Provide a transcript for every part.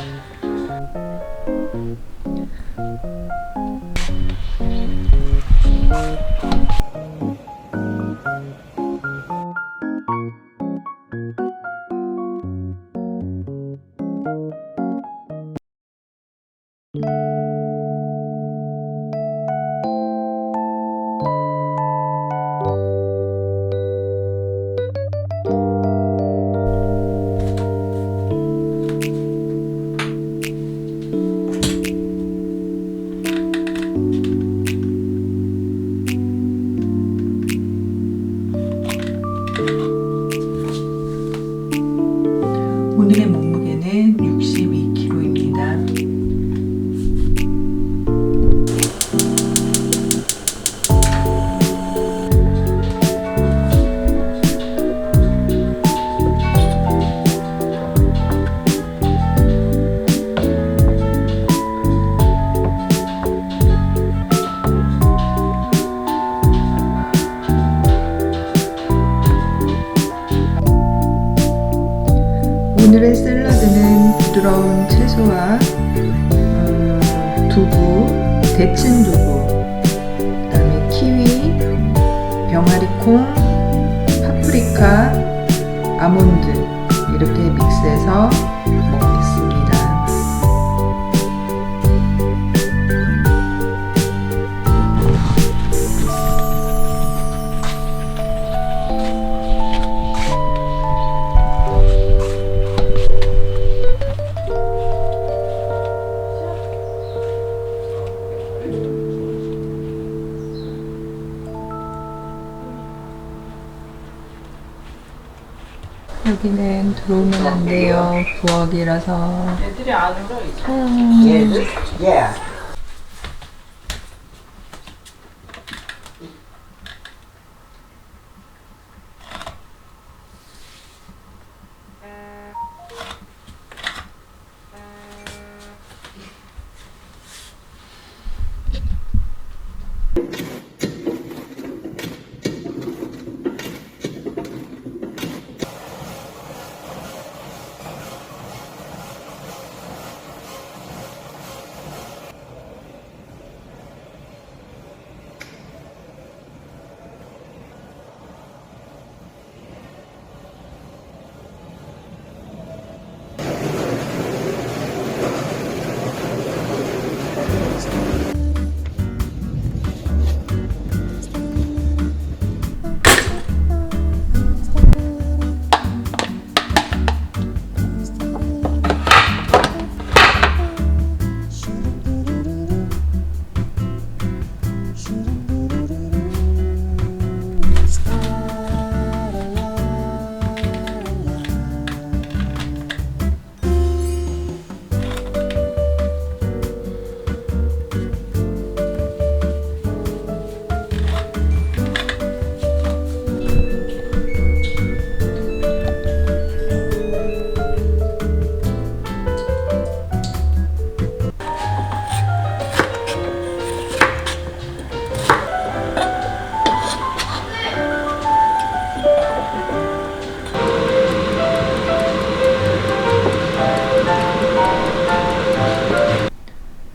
오늘 부드러운 채소와 음, 두부, 데친 두부, 그다음에 키위, 병아리콩, 파프리카, 아몬드 이렇게 믹스해서 여기는 들어오면 안 돼요. 부엌이라서. 애들이 안 울어 이제. 음, Yeah.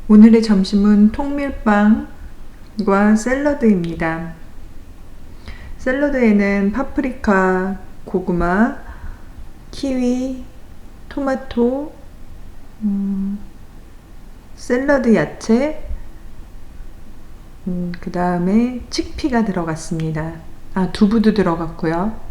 오늘의 점심은 통밀빵과 샐러드입니다. 샐러드에는 파프리카, 고구마, 키위, 토마토, 음, 샐러드 야채, 음, 그 다음에 칙피가 들어갔습니다. 아, 두부도 들어갔고요.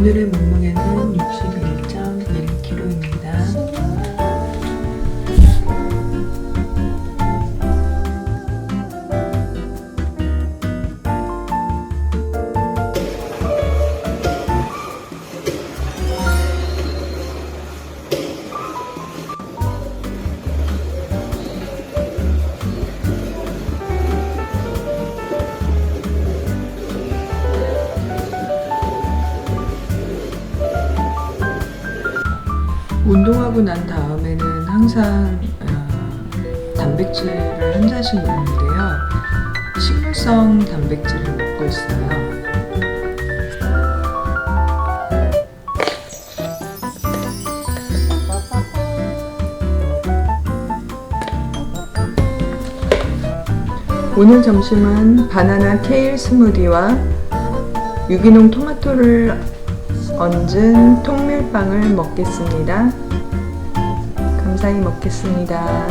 오늘의 몸무게는 61.1kg입 운동하고 난 다음에는 항상 어, 단백질을 한 잔씩 먹는데요. 식물성 단백질을 먹고 있어요. 오늘 점심은 바나나 케일 스무디와 유기농 토마토를 얹은 통밀빵을 먹겠습니다. 감사히 먹겠습니다.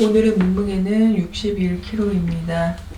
오늘의 몸무게는 61kg입니다.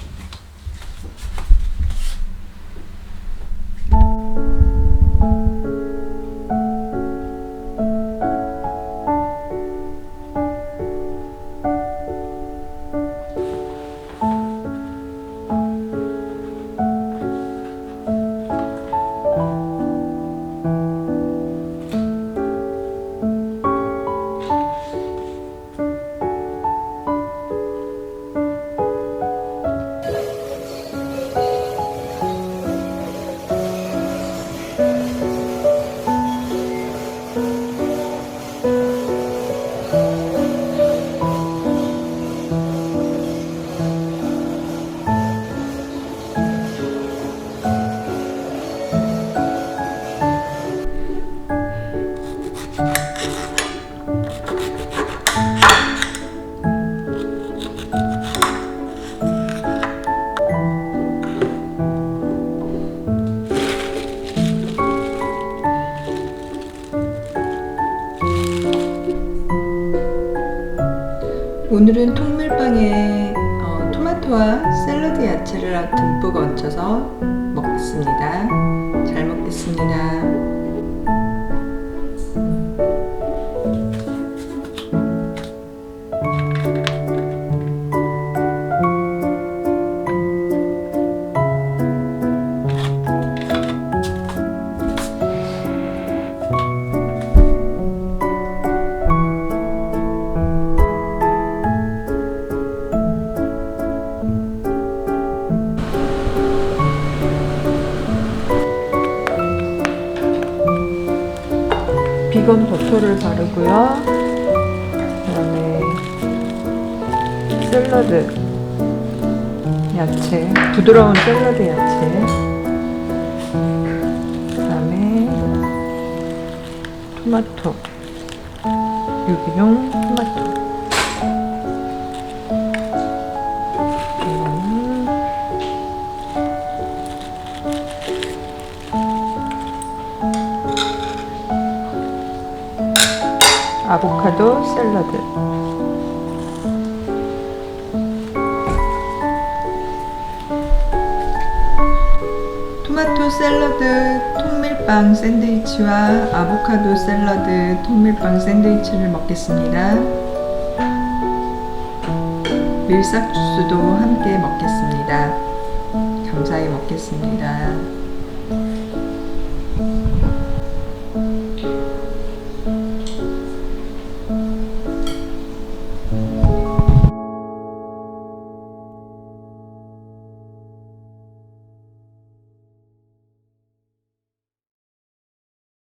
오늘은 통밀빵에 어, 토마토와 샐러드 야채를 듬뿍 얹혀서 먹겠습니다. 잘 먹겠습니다. 비건 버터를 바르고요. 그다음에 샐러드 야채, 부드러운 샐러드 야채. 그다음에 토마토, 유기농 토마토. 아보카도 샐러드. 토마토 샐러드 통밀빵 샌드위치와 아보카도 샐러드 통밀빵 샌드위치를 먹겠습니다. 밀싹 주스도 함께 먹겠습니다. 감사히 먹겠습니다.